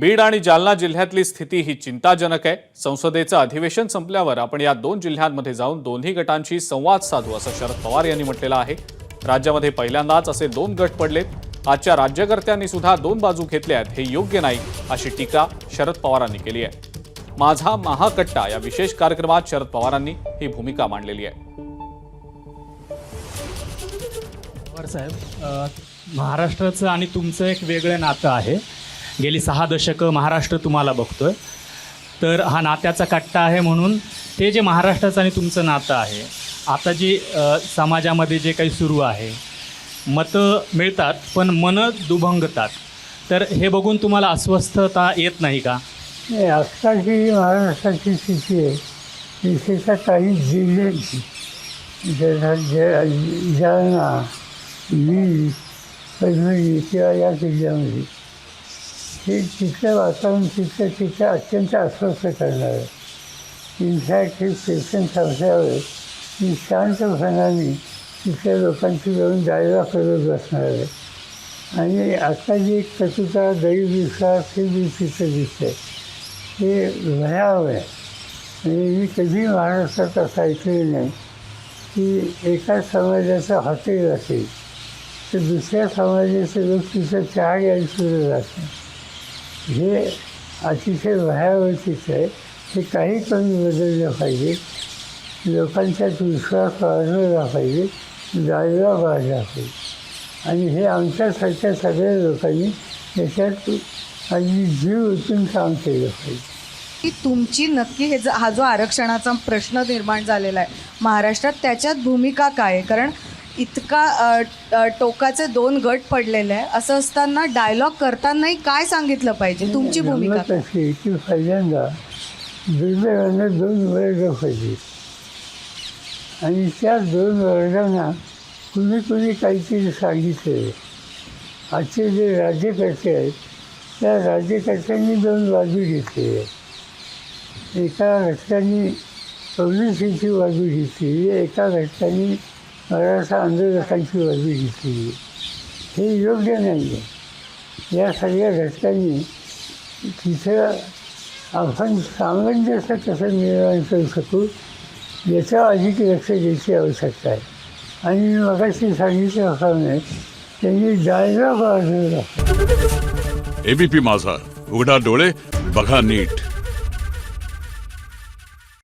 बीड आणि जालना जिल्ह्यातली स्थिती ही चिंताजनक आहे. संसदेचं अधिवेशन संपल्यावर आपण या दोन जिल्ह्यांमध्ये जाऊन दोन्ही गटांशी संवाद साधू असं शरद पवार यांनी म्हटलेलं आहे. राज्यामध्ये पहिल्यांदाच असे दोन गट पडलेत. आजच्या राज्यकर्त्यांनी सुद्धा दोन बाजू घेतल्या आहेत. हे योग्य नाही अशी टीका शरद पवारांनी केली आहे. माझा महाकट्टा या विशेष कार्यक्रमात शरद पवारांनी ही भूमिका मांडलेली आहे. पवार साहेब महाराष्ट्राचं आणि तुमचं एक वेगळं नातं आहे. गेली सहा दशकं महाराष्ट्र तुम्हाला बघतोय तर हा नात्याचा कट्टा आहे म्हणून ते जे महाराष्ट्राचं आणि तुमचं नातं आहे आता जी समाजामध्ये जे काही सुरू आहे मतं मिळतात पण मनं दुभंगतात तर हे बघून तुम्हाला अस्वस्थता येत नाही का नाही आजकालची महाराष्ट्राची स्थिती आहे विशेषतः काही जिल्ह्यांची ज्यांना ज किंवा या जिल्ह्यामध्ये हे तिथलं वातावरण तिथलं तिथं अत्यंत अस्वस्थ करणार आहे. इनफॅक्ट हे पेशंट संपल्यावर मी शांतपणाने तिथल्या लोकांची जाऊन जायला करत बसणार आहे. आणि आता जी एक कटुता दैवविश्वास हे मी तिथं दिसते हे भयावं आहे. म्हणजे मी कधी महाराष्ट्रात असं ऐकलेलं नाही. की एका समाजाचं हॉटेल असेल तर दुसऱ्या समाजाचे लोक तिथं चहा घ्यायला सुरू जातात हे अतिशय भयावतीच आहे. हे काही कमी बदललं पाहिजे. लोकांच्यात विश्वास वाढवला पाहिजे. जायला वाढला पाहिजे. आणि हे आमच्यासारख्या सगळ्या लोकांनी याच्यात अगदी जीव ओतून काम केलं पाहिजे. की तुमची नक्की हे हा जो आरक्षणाचा प्रश्न निर्माण झालेला आहे महाराष्ट्रात त्याच्यात भूमिका काय आहे? कारण इतका टोकाचे दोन गट पडलेले आहे. असं असताना डायलॉग करतानाही काय सांगितलं पाहिजे? तुमची भूमिका. आहे की पहिल्यांदा दुर्दैवानं दोन वर्ग पडले आणि त्या दोन वर्गांना कुणी कुणी काहीतरी सांगितलं आजचे जे राज्यकर्ते आहेत त्या राज्यकर्त्यांनी दोन बाजू घेतलेल्या आहेत एका घटकांनी पोलिसीची बाजू घेतली एका घटकांनी मराठा आंदोलकांची वर्दी घेतली हे योग्य नाही आहे या सगळ्या घटकांनी तिथं आपण सामंजस्य कसं निर्माण करू शकू याच्यावर अधिक लक्ष द्यायची आवश्यकता आहे. आणि मी मगाशी सांगितल्याप्रमाणे त्यांनी जायला बाजूला एबीपी माझा. उघडा डोळे बघा नीट.